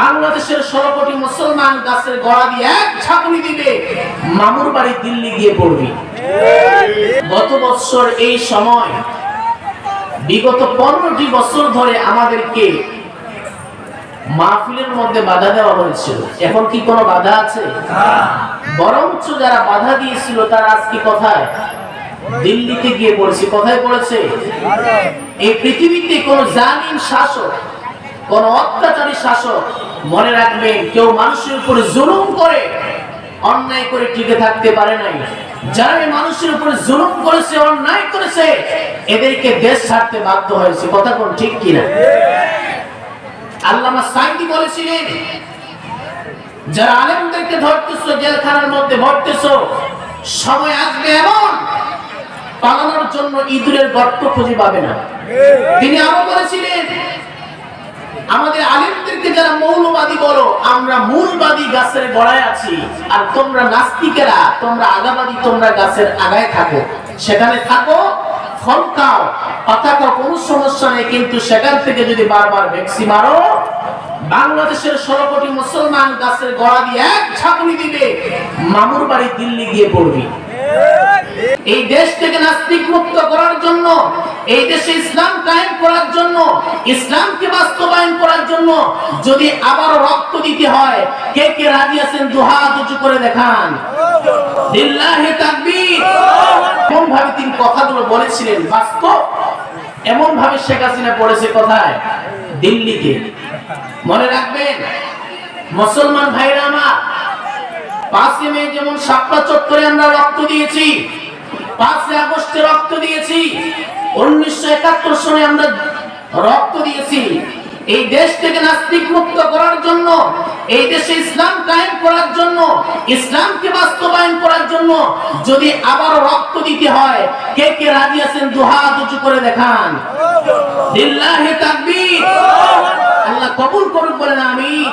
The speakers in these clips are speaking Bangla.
বাংলাদেশের ষোলো কোটি মুসলমান গাছের গড়া দিয়ে এক ছাপুনি দিবে, মামুর বাড়ি দিল্লি গিয়ে পড়বি। গত বছর এই সময়, বিগত পনেরোটি বছর ধরে আমাদেরকে মাহফিলের মধ্যে বাধা দেওয়া হয়েছিল। এখন কি কোনো বাধা আছে? বরঞ্চ যারা বাধা দিয়েছিল, তারা আজকে কথায়? দিল্লিতে গিয়ে পড়েছে। কোথায় পড়েছে? এই পৃথিবীতে কোন জালিম শাসক কোন অত্যাচারী শাসক মনে রাখবেন কেউ মানুষের উপরে জুলুম করে, অন্যায় করে টিকে থাকতে পারে নাই। যারা মানুষের উপরে জুলুম করেছে, অন্যায় করেছে, এদেরকে দেশ ছাড়তে বাধ্য হয়েছে। কথা কোন ঠিক কিনা? আল্লামা সাইদি বলেছিলেন, যারা আলেমদেরকে ধরতেছো, জেলখানার মধ্যে ভরতেছো, সময় আসবে এমন, পালানোর জন্য ইঁদুরের গর্ত খুঁজে পাবে না। তিনি আরও বলেছিলেন আমাদের আলেমদেরকে যারা মৌলবাদী বলো, আমরা মূলবাদী গাছের গড়ায় আছি। আর তোমরা নাস্তিকেরা, তোমরা আগাবাদী, তোমরা গাছের আগায় থাকো। সেখানে থাকো, ফল খাও। পাতা খাও কোনো সমস্যা নেই, কিন্তু সেখান থেকে যদি বারবার ভ্যাকসি মারো, বাংলাদেশের ষোলো মুসলমান গাছের গড়া দিয়ে এক ছাপুনি দিবে। মামুর বাড়ি দিল্লি গিয়ে পড়বি। এই দেশ থেকে নাস্তিক মুক্ত করার জন্য, এই দেশে ইসলাম কায়েম করার জন্য, ইসলামকে বাস্তবায়ন করার জন্য যদি আবার রক্ত দিতে হয়, কে কে রাজি আছেন দুহাত উঁচু করে দেখান। এমন ভাবে তিনি কথাগুলো বলেছিলেন, বাস্তব। এমন ভাবে শেখ হাসিনা পড়েছে কোথায়? দিল্লিতে। মনে রাখবেন, মুসলমান ভাইরা আমার পাঁচই যেমন সাতটা চত্বরে আমরা রক্ত দিয়েছি, পাঁচই আগস্টে রক্ত দিয়েছি, উনিশশো একাত্তর সনে আমরা রক্ত দিয়েছি। এই দেশ থেকে নাস্তিক মুক্ত করার জন্য, এই দেশে ইসলাম কায়েম করার জন্য, ইসলামকে বাস্তবায়ন করার জন্য যদি আবার রক্ত দিতে হয়, কে কে রাজি আছেন দুহাত উঁচু করে দেখান। লিল্লাহি তাকবীর। আল্লাহ কবুল করুন বলেন, আমিন।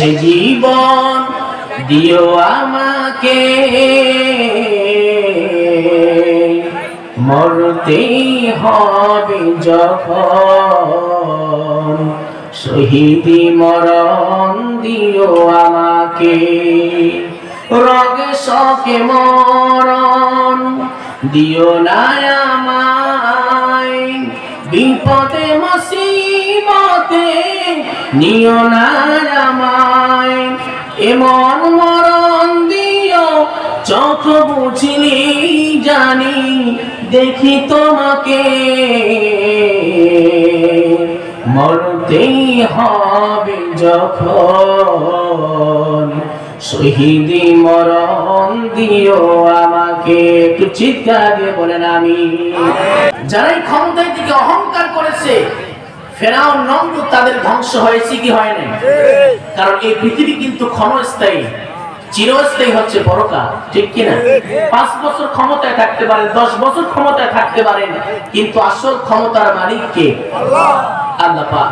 সে জীবন, দিও আমাকে। মরতেই হবে যখন। শহীদি মরণ দিও আমাকে। রগে শকে মরণ দিও না আমায়। বিপদে মুসিবতে নিও না আমায় এমন মরণ দিও, চোখ বুঝলি জানি, দেখি তোমাকে। মরতেই হবে যখন শহীদি মরণ দিও আমাকে, একটু চিৎকার দিয়ে বলেন আমি। যারাই ক্ষমতায় থেকে অহংকার করেছে ফেরাও নন্দ তাদের ধ্বংস হয়েছে কি হয় নাই? কারণ এই পৃথিবী কিন্তু ক্ষণস্থায়ী। চিরস্থায়ী হচ্ছে পরকাল ঠিক কিনা? পাঁচ বছর ক্ষমতায় থাকতে পারেন দশ বছর ক্ষমতায় থাকতে পারেন কিন্তু আসল ক্ষমতার মালিক কে? আল্লাহ পাক।